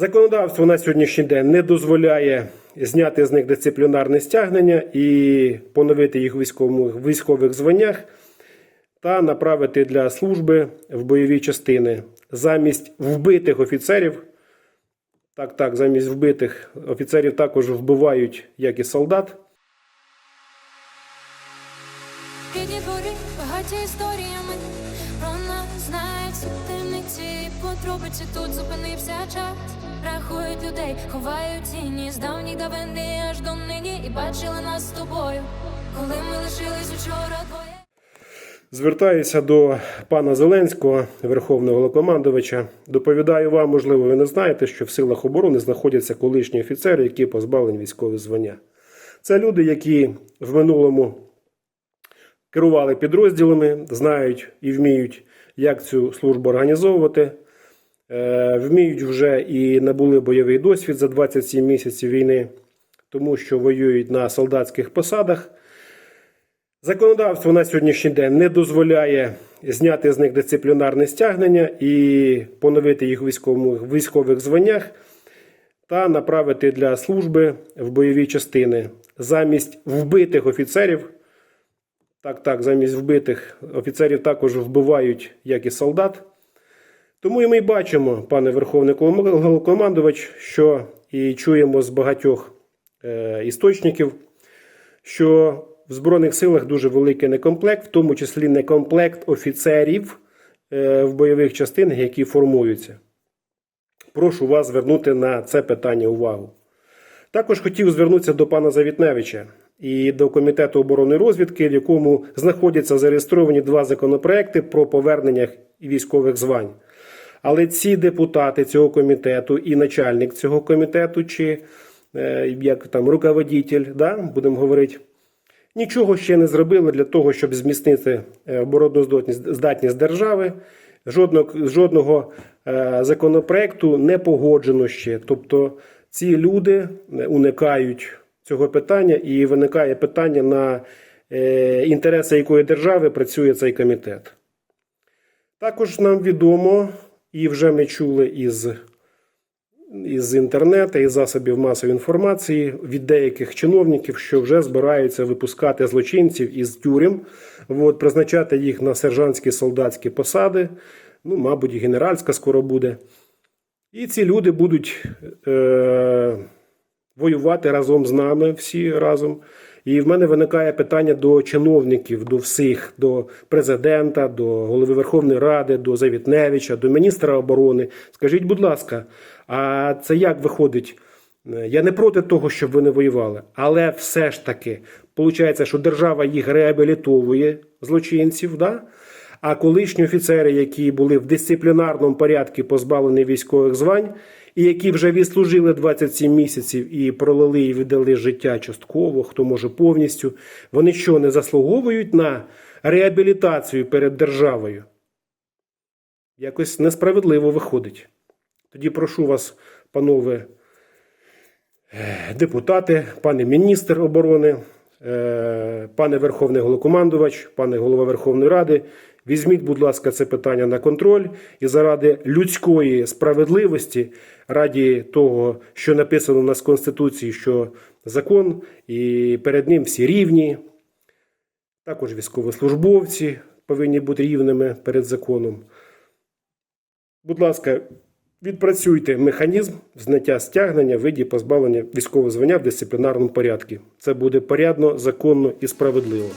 Законодавство на сьогоднішній день не дозволяє зняти з них дисциплінарне стягнення і поновити їх військовому- військових званнях та направити для служби в бойові частини. Замість вбитих офіцерів, так, так, замість вбитих офіцерів також вбивають як і солдат. Двори багаті історіями про нас знають тут зупинився час. Рахують людей, ховають тіні з давніх давини аж до нині. І бачили нас з тобою, коли ми лишились учора двоє. Звертаюся до пана Зеленського, Верховного Головнокомандувача. Доповідаю вам, можливо, ви не знаєте, що в силах оборони знаходяться колишні офіцери, які позбавлені військових звання. Це люди, які в минулому керували підрозділами, знають і вміють, як цю службу організовувати. Е, Вміють вже і набули бойовий досвід за 27 місяців війни, тому що воюють на солдатських посадах. Законодавство на сьогоднішній день не дозволяє зняти з них дисциплінарне стягнення і поновити їх у військовому- військових званнях та направити для служби в бойові частини. Замість вбитих офіцерів, так, так, замість вбитих офіцерів також вбивають як і солдат. Тому і ми бачимо, пане Верховний Головнокомандувач, що і чуємо з багатьох е, істочників, що в Збройних силах дуже великий некомплект, в тому числі некомплект офіцерів е, в бойових частинах, які формуються. Прошу вас звернути на це питання увагу. Також хотів звернутися до пана Завітневича і до Комітету оборони розвідки, в якому знаходяться зареєстровані два законопроекти про повернення військових звань. Але ці депутати цього комітету і начальник цього комітету, чи е, як там руководитель, да, будемо говорити, нічого ще не зробили для того, щоб зміцнити е, обороноздатність здатність держави. Жодного, жодного е, законопроекту не погоджено ще. Тобто ці люди уникають цього питання, і виникає питання на інтереси якої держави працює цей комітет. Також нам відомо, і вже ми чули із, із інтернету, із засобів масової інформації від деяких чиновників, що вже збираються випускати злочинців із тюрем, от, призначати їх на сержантські солдатські посади. Ну, мабуть, генеральська скоро буде. І ці люди будуть е, воювати разом з нами, всі разом. І в мене виникає питання до чиновників, до всіх, до президента, до голови Верховної Ради, до Завітневича, до міністра оборони. Скажіть, будь ласка, а це як виходить? Я не проти того, щоб вони воювали, але все ж таки виходить, що держава їх реабілітовує злочинців, да? а колишні офіцери, які були в дисциплінарному порядку позбавлені військових звань, і які вже відслужили 27 місяців і пролили і віддали життя частково, хто може повністю, вони що не заслуговують на реабілітацію перед державою? Якось несправедливо виходить. Тоді прошу вас, панове е, депутати, пане міністр оборони, е, пане Верховний Головнокомандувач, пане голова Верховної Ради, візьміть, будь ласка, це питання на контроль і заради людської справедливості, раді того, що написано у нас в Конституції, що закон, і перед ним всі рівні, також військовослужбовці повинні бути рівними перед законом. Будь ласка, відпрацюйте механізм зняття стягнення виді позбавлення військового звання в дисциплінарному порядку. Це буде порядно, законно і справедливо.